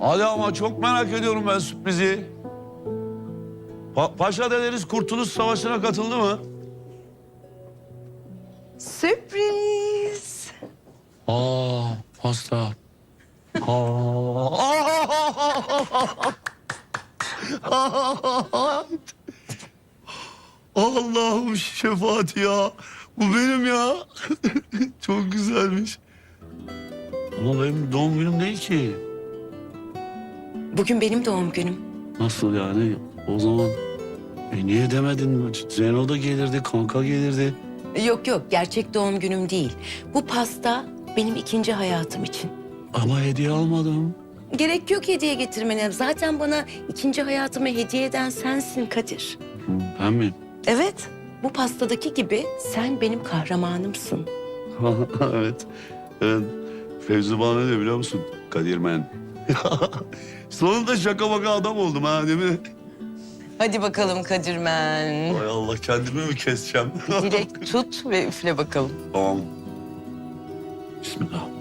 Hadi ama çok merak ediyorum ben sürprizi. Pa- Paşa dedeniz Kurtuluş Savaşı'na katıldı mı? Sürpriz. Aa, pasta. Aa. Allah'ım şefaat ya. Bu benim ya. Çok güzelmiş. Ama benim doğum günüm değil ki. Bugün benim doğum günüm. Nasıl yani? O zaman e niye demedin? Zeyno da gelirdi, kanka gelirdi. Yok yok gerçek doğum günüm değil. Bu pasta benim ikinci hayatım için. Ama hediye almadım. Gerek yok hediye getirmene. Zaten bana ikinci hayatımı hediye eden sensin Kadir. Hı, Ben mi? Evet. Bu pastadaki gibi sen benim kahramanımsın. evet. evet. Fevzi bana ne diyor biliyor musun? Kadirmen. Sonunda şaka maka adam oldum ha değil mi? Hadi bakalım Kadirmen. Ay Allah kendimi mi keseceğim? Dilek tut ve üfle bakalım. tamam. Bismillah.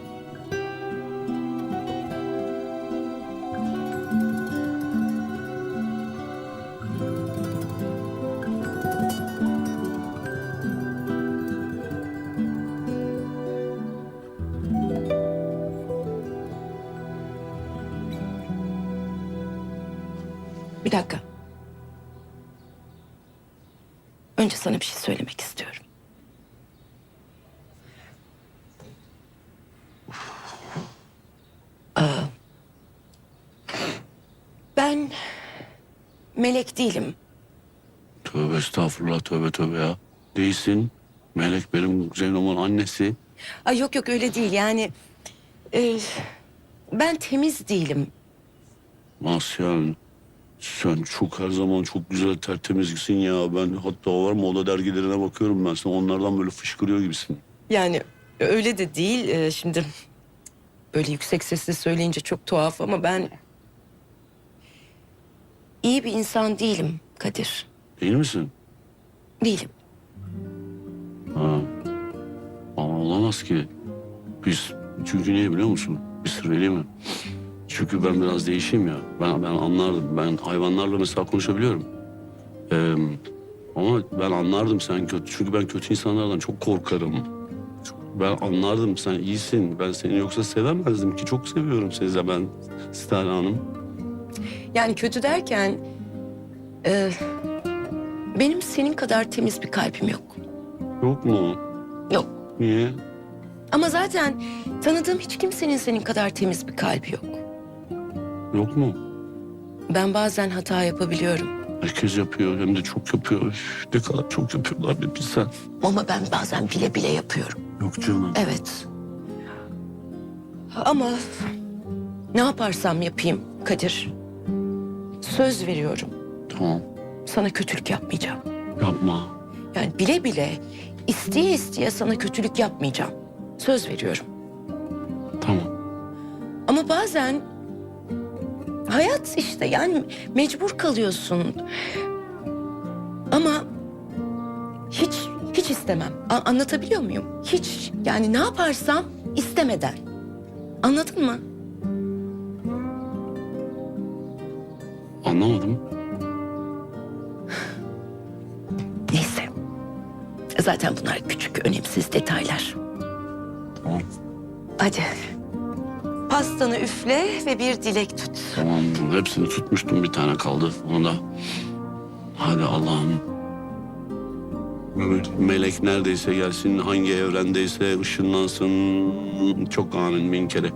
Bir dakika. Önce sana bir şey söylemek istiyorum. Aa, Ben melek değilim. Tövbe estağfurullah tövbe tövbe ya. Değilsin. Melek benim Zeyno'mun annesi. Ay yok yok öyle değil yani. e, ben temiz değilim. Nasıl yani? Sen çok her zaman çok güzel tertemizsin ya. Ben hatta var moda dergilerine bakıyorum ben. Sen onlardan böyle fışkırıyor gibisin. Yani öyle de değil. e, şimdi böyle yüksek sesle söyleyince çok tuhaf ama ben iyi bir insan değilim Kadir. Değil misin? Değilim. Ha. Ama olamaz ki. Biz çünkü niye biliyor musun? Bir sır vereyim mi? Çünkü ben biraz değişeyim ya. Ben, ben anlardım. Ben hayvanlarla mesela konuşabiliyorum. Ee, ama ben anlardım sen kötü. Çünkü ben kötü insanlardan çok korkarım. Ben anlardım sen iyisin. Ben seni yoksa sevemezdim ki. Çok seviyorum sizi ben Stella Hanım. Yani kötü derken e, benim senin kadar temiz bir kalbim yok. Yok mu? Yok. Niye? Ama zaten tanıdığım hiç kimsenin senin kadar temiz bir kalbi yok. Yok mu? Ben bazen hata yapabiliyorum. Herkes yapıyor hem de çok yapıyor. Üf, ne kadar çok yapıyorlar bir bilsen. Ama ben bazen bile bile yapıyorum. Yok canım. Evet. Ama ne yaparsam yapayım Kadir. Söz veriyorum. Tamam. Sana kötülük yapmayacağım. Yapma. Yani bile bile isteye isteye sana kötülük yapmayacağım. Söz veriyorum. Tamam. Ama bazen hayat işte yani mecbur kalıyorsun. Ama hiç hiç istemem. A- anlatabiliyor muyum? Hiç yani ne yaparsam istemeden. Anladın mı? Anlamadım. Neyse. Zaten bunlar küçük, önemsiz detaylar. Tamam. Hadi. Pastanı üfle ve bir dilek tut. Tamam. Hepsini tutmuştum. Bir tane kaldı. Onu da. Hadi Allah'ım. Melek neredeyse gelsin, hangi evrendeyse ışınlansın. Çok amin bin kere.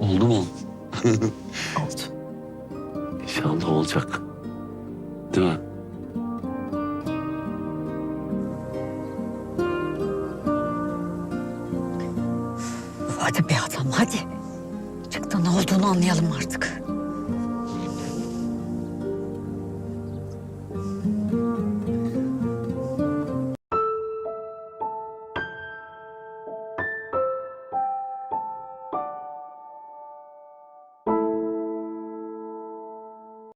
Oldu mu? Oldu. İnşallah olacak. Değil mi? Hadi be adam hadi. Çık da ne olduğunu anlayalım artık.